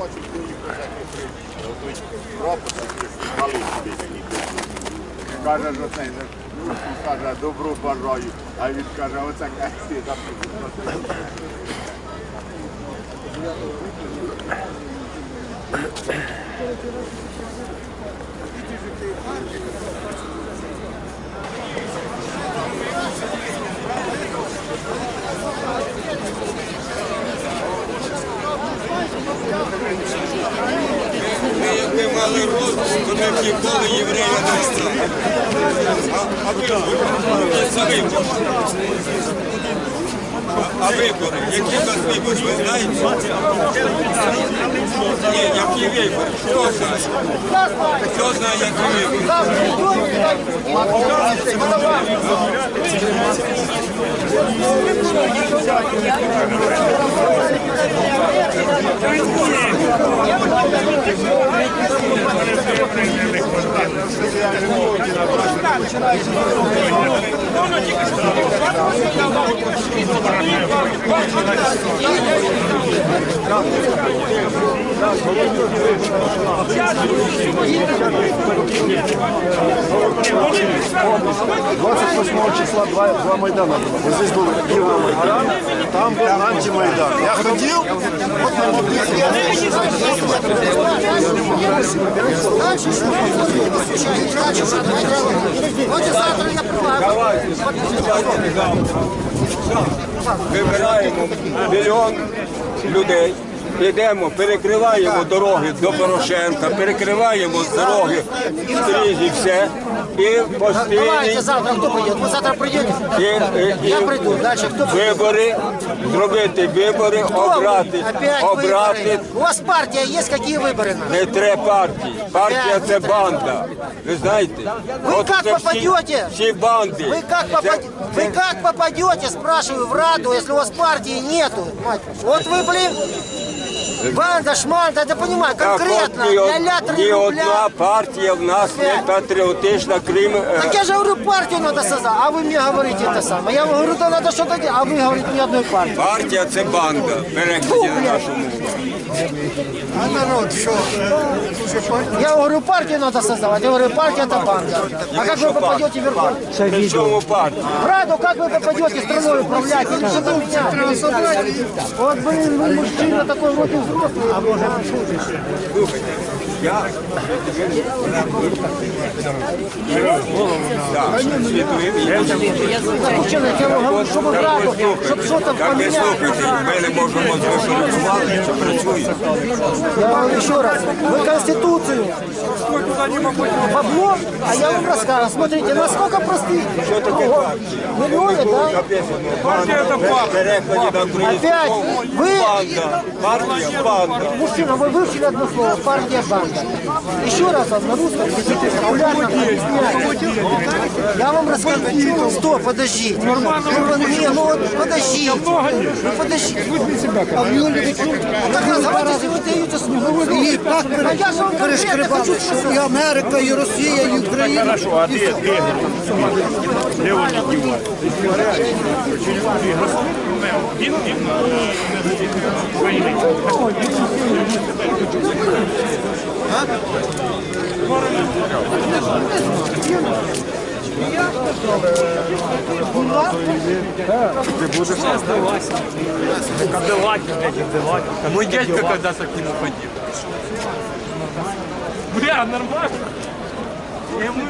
бачив, що їх такі прийшли. Пропуск малий собі. Каже, що це ну, каже, добро бажаю, а він каже, оце касі там. Мали розум, то ми б ніколи єврея не стали. А, а ви ви за вибори. А, а вибори? Які в нас вибори? Ви знаєте? Ні, які вибори? Хто знає? Хто знає, які вибори? Числа два, два Майдана было. Здесь был Евромайдан, там был антимайдан. Я ходил, вот на Вибираємо мільйон людей Йдемо, перекриваємо дороги до Порошенка, перекриваємо дороги скрізь і все. І постійні Давайте завтра кто придет? Вы завтра придете? і, і, і Я приду. Дальше кто придет? вибори, зробити вибори, Кто обрати, вы? Опять обрати выборы. У вас партия есть? Какие выборы? на? не треба партії. Партія це банда. Ви знаєте? Ви От як це всі- попадете? Всі банди. Вы как, Це- попад... вы как попадете, спрашиваю, в Раду, если у вас партии нету? Мать. Вот вы, блин, банда, шманда, это понимаю, Так, конкретно, от ні, од- ля-ля, три ні рубля. одна партія в нас не патріотична, крім е, Так я же говорю, партию надо создать, а вы мне говорите это самое. Я вам говорю, да надо что-то делать, а вы говорите ни одной партии. партія це банда. Перекладі на нашу мову. А народ что? Я говорю, партию надо создавать, я говорю, партия это банда. А как вы попадете в Верховную? При чому партія? В Раду как вы попадете страной управлять? Или что-то менять? Вот, блин, вы мужчина такой и. А может, Я Так, світовий мужчина, я вам говорю, чтобы в Раду, чтобы что-то Так ви поменять. слухайте, ми не можемо зрозуміти, що працює. Я говорю еще раз, вы Конституцию бабло, а я вам рассказываю. Смотрите, насколько простые. Що таке партія? Миллионы, да? Написано, банда, в перекладі на українську Опять мову. ви- Банда, партія, банда. Мужчина, вы выучили одно слово, партия банда. Еще раз вам на русском языке популярно объясняю. Я вам расскажу. Стоп, подождите. Ну, не, ну вот подождите. Ну подождите. А вы любите? Ну как раз давайте, если вы даете слово. А я же вам конкретно хочу сказать. И Америка, и Россия, и Украина. Хорошо, а де, де? Де вони дівають? Він, він, Ты будешь сдавайся. Кадылаки, блядь, кадылаки. Мой дядька когда-то к нему ходил. Бля, нормально. Я мы...